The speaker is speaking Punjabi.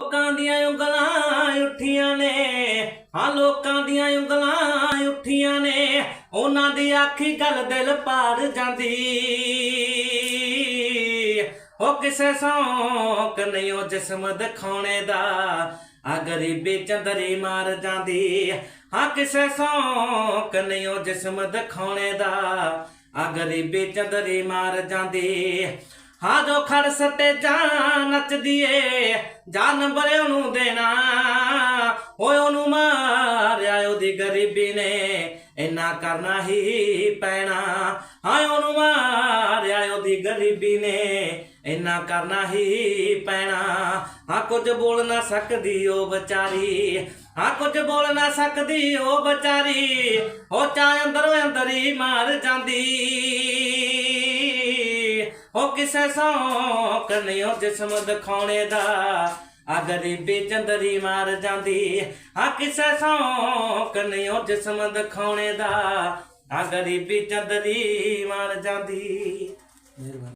ਲੋਕਾਂ ਦੀਆਂ ਉਂਗਲਾਂ ਉੱਠੀਆਂ ਨੇ। ਹਾਂ, ਲੋਕਾਂ ਦੀਆਂ ਉਂਗਲਾਂ ਉੱਠੀਆਂ ਨੇ। ਉਹਨਾਂ ਦੀ ਆਖੀ ਗੱਲ ਦਿਲ ਪਾੜ ਜਾਂਦੀ। ਉਹ ਕਿਸੇ ਸੌਂਕ ਨਹੀਂ, ਉਹ ਜਿਸਮ ਦਿਖਾਉਣੇ ਦਾ। ਆ ਗਰੀਬੀ ਚੰਦਰੀ ਮਾਰ ਜਾਂਦੀ। ਹਾਂ, ਕਿਸੇ ਸੌਂਕ ਨਹੀਂ, ਉਹ ਜਿਸਮ ਦਿਖਾਉਣੇ ਦਾ। ਆ ਗਰੀਬੀ ਚੰਦਰੀ ਮਾਰ ਜਾਂਦੀ। ਹਾਂ ਜੋ ਖੜ ਸਤੇ ਜਾਨ ਨੱਚਦੀ ਏ ਜਾਨ ਬਰੇ ਉਹਨੂੰ ਦੇਣਾ। ਓਏ ਉਹਨੂੰ ਮਾਰਿਆ ਉਹਦੀ ਗਰੀਬੀ ਨੇ, ਇੰਨਾ ਕਰਨਾ ਹੀ ਪੈਣਾ। ਹਾਂ ਉਹਨੂੰ ਮਾਰਿਆ ਉਹਦੀ ਗਰੀਬੀ ਨੇ, ਇੰਨਾ ਕਰਨਾ ਹੀ ਪੈਣਾ। ਹਾਂ ਕੁਝ ਬੋਲ ਨਾ ਸਕਦੀ ਉਹ ਵਿਚਾਰੀ, ਹਾਂ ਕੁਝ ਬੋਲ ਨਾ ਸਕਦੀ ਉਹ ਵਿਚਾਰੀ। ਉਹ ਚਾ ਅੰਦਰੋਂ ਅੰਦਰ ਹੀ ਮਾਰ ਜਾਂਦੀ। ਉਹ ਕਿਸੇ ਸੌਂਕ ਨਹੀਂ, ਉਹ ਜਿਸਮ ਦਿਖਾਉਣੇ ਦਾ। ਆ ਗਰੀਬੀ ਚੰਦਰੀ ਮਾਰ ਜਾਂਦੀ। ਆ ਕਿਸੇ ਸੌਂਕ ਨਹੀਂ, ਉਹ ਜਿਸਮ ਦਿਖਾਉਣੇ ਦਾ। ਆ ਗਰੀਬੀ ਚੰਦਰੀ ਮਾਰ ਜਾਂਦੀ। ਮਿਹਰਬਾਨੀ।